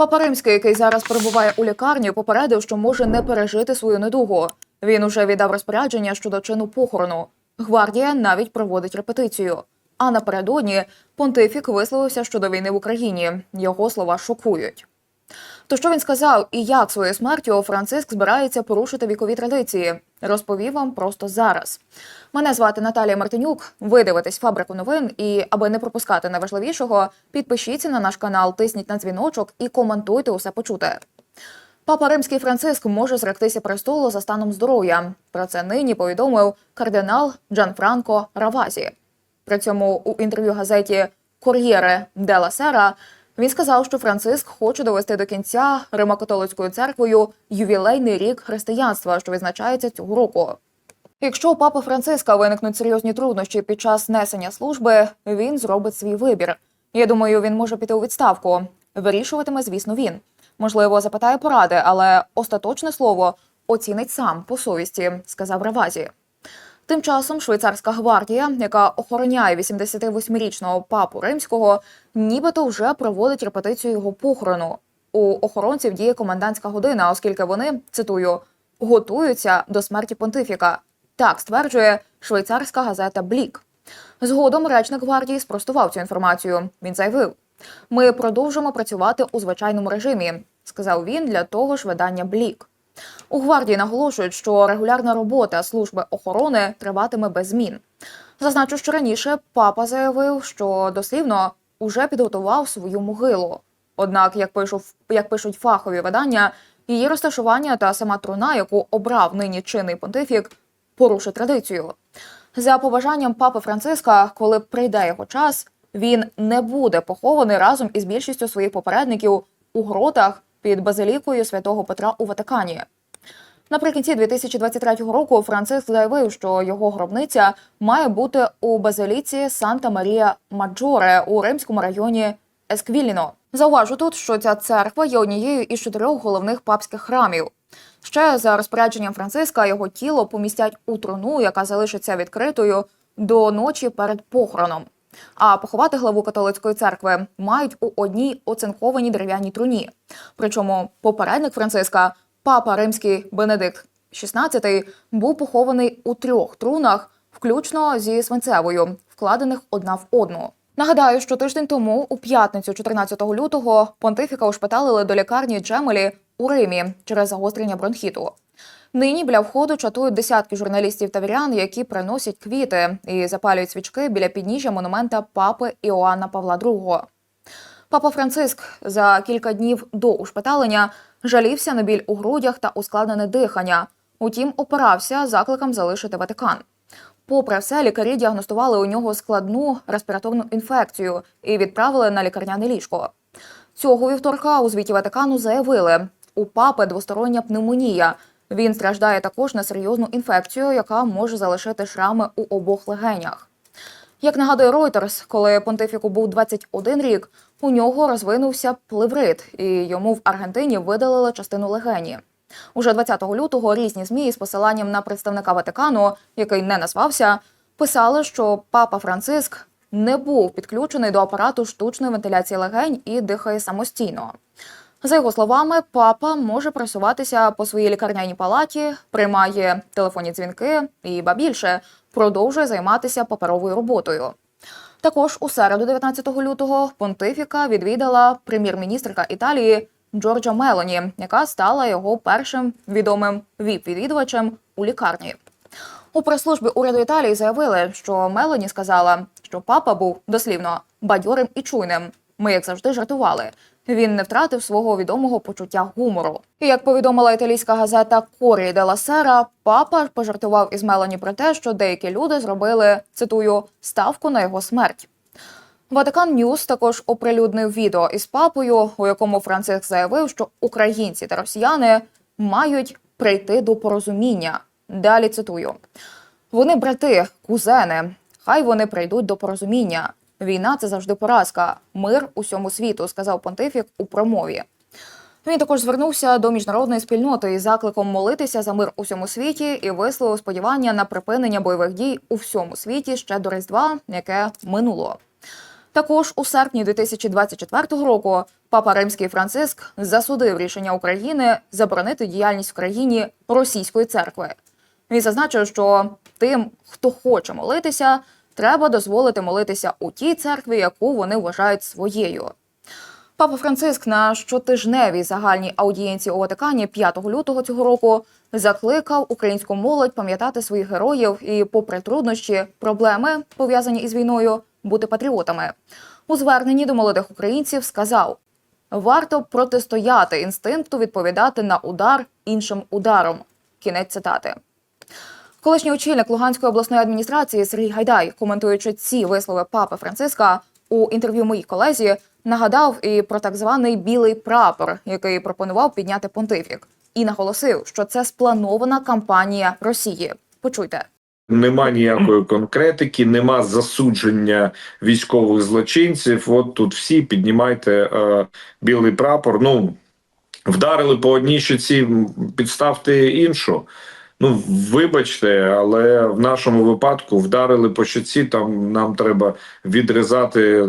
Папа Римський, який зараз перебуває у лікарні, попередив, що може не пережити свою недугу. Він уже віддав розпорядження щодо чину похорону. Гвардія навіть проводить репетицію. А напередодні понтифік висловився щодо війни в Україні. Його слова шокують. То що він сказав і як своєю смертю Франциск збирається порушити вікові традиції, розповів вам просто зараз. Мене звати Наталія Мартинюк. Ви дивитесь фабрику новин. І аби не пропускати найважливішого, підпишіться на наш канал, тисніть на дзвіночок і коментуйте усе почуте. Папа Римський Франциск може зректися престолу за станом здоров'я. Про це нині повідомив кардинал Джанфранко Равазі. При цьому у інтерв'ю газеті Кор'єре Дела Сера він сказав, що Франциск хоче довести до кінця Римокатолицькою церквою ювілейний рік християнства, що відзначається цього року. Якщо у папи Франциска виникнуть серйозні труднощі під час несення служби, він зробить свій вибір. Я думаю, він може піти у відставку. Вирішуватиме, звісно, він. Можливо, запитає поради, але остаточне слово оцінить сам по совісті, сказав Равазі. Тим часом швейцарська гвардія, яка охороняє 88-річного папу римського, нібито вже проводить репетицію його похорону. У охоронців діє комендантська година, оскільки вони цитую готуються до смерті понтифіка. Так стверджує швейцарська газета Блік. Згодом речник гвардії спростував цю інформацію. Він заявив: ми продовжимо працювати у звичайному режимі, сказав він для того ж видання Блік. У гвардії наголошують, що регулярна робота служби охорони триватиме без змін. Зазначу, що раніше папа заявив, що дослівно уже підготував свою могилу. Однак, як пишуть, як пишуть фахові видання, її розташування та сама труна, яку обрав нині чинний понтифік, порушить традицію. За побажанням папи Франциска, коли прийде його час, він не буде похований разом із більшістю своїх попередників у гротах під базилікою святого Петра у Ватикані. Наприкінці 2023 року Франциск заявив, що його гробниця має бути у базиліці Санта Марія Маджоре у римському районі Есквіліно. Зауважу тут, що ця церква є однією із чотирьох головних папських храмів. Ще за розпорядженням Франциска його тіло помістять у труну, яка залишиться відкритою до ночі перед похороном. А поховати главу католицької церкви мають у одній оцинкованій дерев'яній труні. Причому попередник Франциска, папа римський Бенедикт XVI, був похований у трьох трунах, включно зі свинцевою, вкладених одна в одну. Нагадаю, що тиждень тому, у п'ятницю, 14 лютого, понтифіка ушпиталили до лікарні Джемелі у Римі через загострення бронхіту. Нині біля входу чатують десятки журналістів та вірян, які приносять квіти і запалюють свічки біля підніжжя монумента папи Іоанна Павла II. Папа Франциск за кілька днів до ушпиталення жалівся на біль у грудях та ускладнене дихання. Утім, опирався закликом залишити Ватикан. Попри все, лікарі діагностували у нього складну респіраторну інфекцію і відправили на лікарняне ліжко. Цього вівторка у звіті Ватикану заявили, у папи двостороння пневмонія. Він страждає також на серйозну інфекцію, яка може залишити шрами у обох легенях. Як нагадує Reuters, коли понтифіку був 21 рік, у нього розвинувся плеврит, і йому в Аргентині видалили частину легені. Уже 20 лютого різні змі з посиланням на представника Ватикану, який не назвався, писали, що папа Франциск не був підключений до апарату штучної вентиляції легень і дихає самостійно. За його словами, папа може просуватися по своїй лікарняній палаті, приймає телефонні дзвінки і, ба більше, продовжує займатися паперовою роботою. Також у середу, 19 лютого, понтифіка відвідала прем'єр-міністрка Італії Джорджа Мелоні, яка стала його першим відомим віп-відвідувачем у лікарні. У прес-службі уряду Італії заявили, що Мелоні сказала, що папа був дослівно бадьорим і чуйним. Ми, як завжди, жартували. Він не втратив свого відомого почуття гумору. І як повідомила італійська газета Корі де ла Сера, папа пожартував із Мелані про те, що деякі люди зробили цитую ставку на його смерть. Ватикан Ньюс також оприлюднив відео із папою, у якому Франциск заявив, що українці та росіяни мають прийти до порозуміння. Далі цитую: вони брати, кузени. Хай вони прийдуть до порозуміння. Війна це завжди поразка. Мир усьому світу, сказав понтифік у промові. Він також звернувся до міжнародної спільноти із закликом молитися за мир у всьому світі і висловив сподівання на припинення бойових дій у всьому світі ще до Різдва, яке минуло. Також у серпні 2024 року папа Римський Франциск засудив рішення України заборонити діяльність в країні російської церкви. Він зазначив, що тим, хто хоче молитися, треба дозволити молитися у тій церкві, яку вони вважають своєю. Папа Франциск на щотижневій загальній аудієнції у Ватикані 5 лютого цього року закликав українську молодь пам'ятати своїх героїв і, попри труднощі, проблеми пов'язані із війною, бути патріотами. У зверненні до молодих українців сказав: варто протистояти інстинкту відповідати на удар іншим ударом. Кінець цитати. Колишній очільник Луганської обласної адміністрації Сергій Гайдай, коментуючи ці вислови папи Франциска у інтерв'ю моїй колезі, нагадав і про так званий білий прапор, який пропонував підняти понтифік, і наголосив, що це спланована кампанія Росії. Почуйте. Нема ніякої конкретики, нема засудження військових злочинців. От тут всі піднімайте е, білий прапор. Ну вдарили по одній щоці, підставте іншу. Ну, вибачте, але в нашому випадку вдарили по щоці. Там нам треба відрізати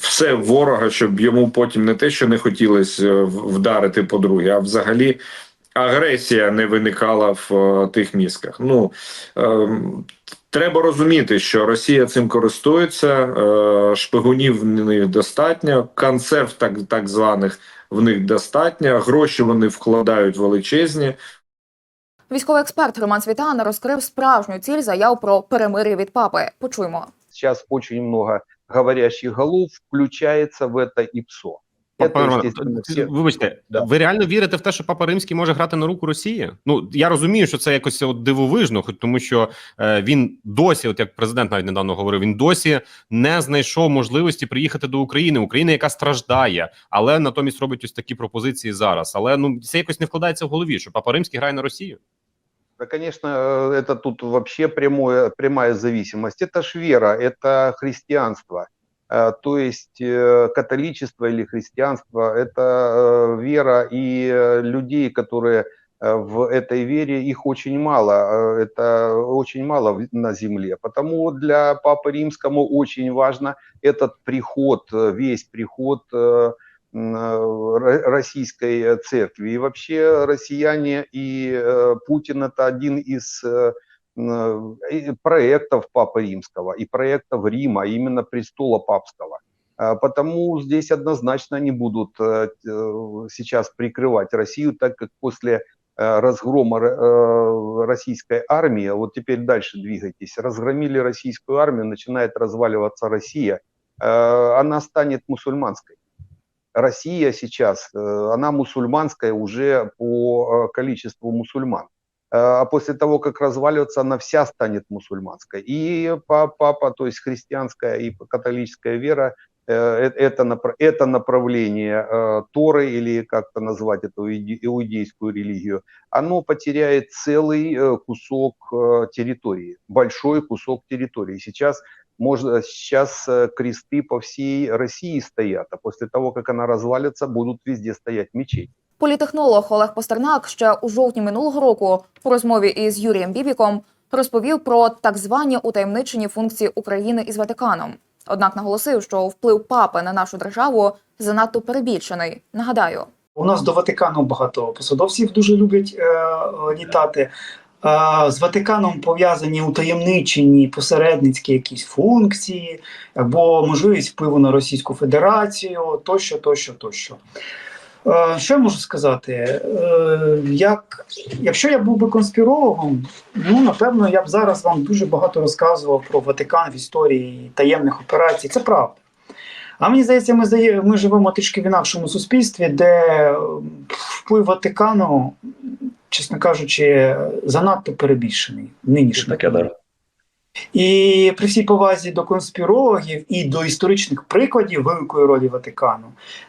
все ворога, щоб йому потім не те, що не хотілося е, вдарити по-друге, а взагалі агресія не виникала в е, тих мізках. Ну ем, треба розуміти, що Росія цим користується, е, шпигунів в них достатньо, консерв так, так званих в них достатньо, гроші вони вкладають величезні. Військовий експерт Роман Світан розкрив справжню ціль заяв про перемир'я від папи. Почуємо. сейчас очень много говорящих голов включается в. Папа Роман, естественно, ти- все... Вибачте, Да. ви реально вірите в те, що Папа Римський може грати на руку Росії? Ну я розумію, що це якось от дивовижно, хоч тому, що е, він досі, от як президент навіть недавно говорив, він досі не знайшов можливості приїхати до України. України, яка страждає, але натомість робить ось такі пропозиції зараз. Але ну це якось не вкладається в голові, що Папа Римський грає на Росію. Да, конечно, э, это тут вообще прямое, прямая зависимость. Это ж вера, это христианство. Э, То есть э, католичество или христианство – это вера и людей, которые в этой вере, их очень мало, это очень мало на земле. Потому для Папы Римскому очень важно этот приход, весь приход российской э, церкви. И вообще россияне и э, Путин это один из э, э, проектов Папы Римского и проектов Рима, именно престола папского. А, Потому здесь однозначно они будут э, э, сейчас прикрывать Россию, так как после э, разгрома ро- э, российской армии, вот теперь дальше двигайтесь, разгромили российскую армию, начинает разваливаться Россия, э, она станет мусульманской. Россия сейчас, э, она мусульманская уже по э, количеству мусульман. Э, А после того, как разваливается, она вся станет мусульманской. И па- папа, то есть христианская и католическая вера, это, это направление Торы, или как-то назвать эту иуде- иудейскую религию, оно потеряет целый кусок территории, большой кусок территории. Сейчас можно, сейчас э, кресты по всей России стоят, а после того, как она развалится, будут везде стоять мечети. Політехнолог Олег Постернак ще у жовтні минулого року у розмові із Юрієм Бібіком розповів про так звані утаємничені функції України із Ватиканом. Однак наголосив, що вплив папи на нашу державу занадто перебільшений. Нагадаю, У нас до Ватикану багато посадовців дуже люблять е, е, літати. З Ватиканом пов'язані утаємничені посередницькі якісь функції або можливість впливу на Російську Федерацію, тощо, тощо, тощо. Що я можу сказати? Е, як, якщо я був би конспірологом, ну напевно я б зараз вам дуже багато розказував про Ватикан в історії таємних операцій. Це правда. А мені здається, ми ми живемо трішки в інакшому суспільстві, де е, вплив Ватикану, чесно кажучи, занадто перебільшений да. І при всій повазі до конспірологів і до історичних прикладів великої ролі Ватикану,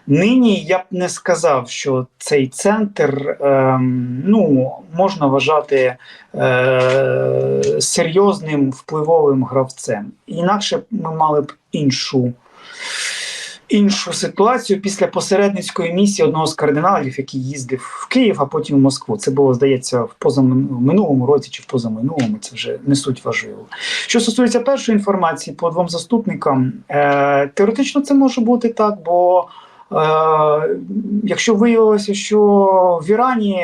нині я б не сказав, що цей центр ем, ну, можна вважати е, серйозним впливовим гравцем. Інакше ми мали б іншу іншу ситуацію після посередницької місії одного з кардиналів, який їздив в Київ, а потім в Москву. Це було здається в позаминулому році чи в позаминулому. Це вже не суть важливо. Що стосується першої інформації по двом заступникам, е, теоретично це може бути так, бо якщо виявилося, що в Ірані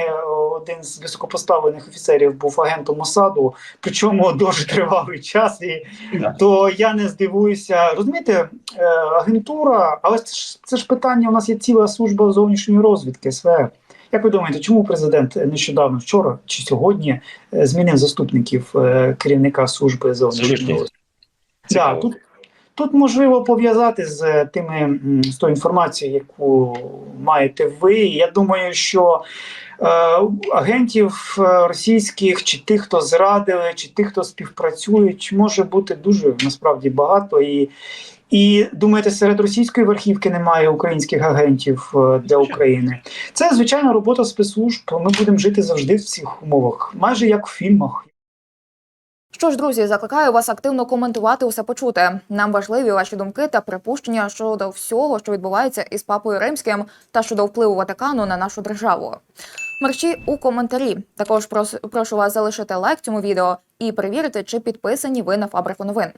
один з високопоставлених офіцерів був агентом Мосаду, причому дуже тривалий час, і то я не здивуюся. Розумієте, е, агентура, але це ж, це ж питання. У нас є ціла служба зовнішньої розвідки СВР. Як ви думаєте, чому президент нещодавно вчора чи сьогодні е, змінив заступників е, керівника служби зовнішньої розвідки? Да, тут, тут можливо пов'язати з тими з тою інформацією, яку маєте ви. Я думаю, що е, агентів е, російських, чи тих, хто зрадили, чи тих, хто співпрацюють, може бути дуже насправді багато. І, і думаєте, серед російської верхівки немає українських агентів е, для України. Це звичайна робота спецслужб. Ми будемо жити завжди в цих умовах, майже як в фільмах. Що ж, друзі, закликаю вас активно коментувати усе почуте. Нам важливі ваші думки та припущення щодо всього, що відбувається із папою римським, та щодо впливу Ватикану на нашу державу. Мерчі у коментарі. Також прошу вас залишити лайк цьому відео і перевірити, чи підписані ви на фабрику новин.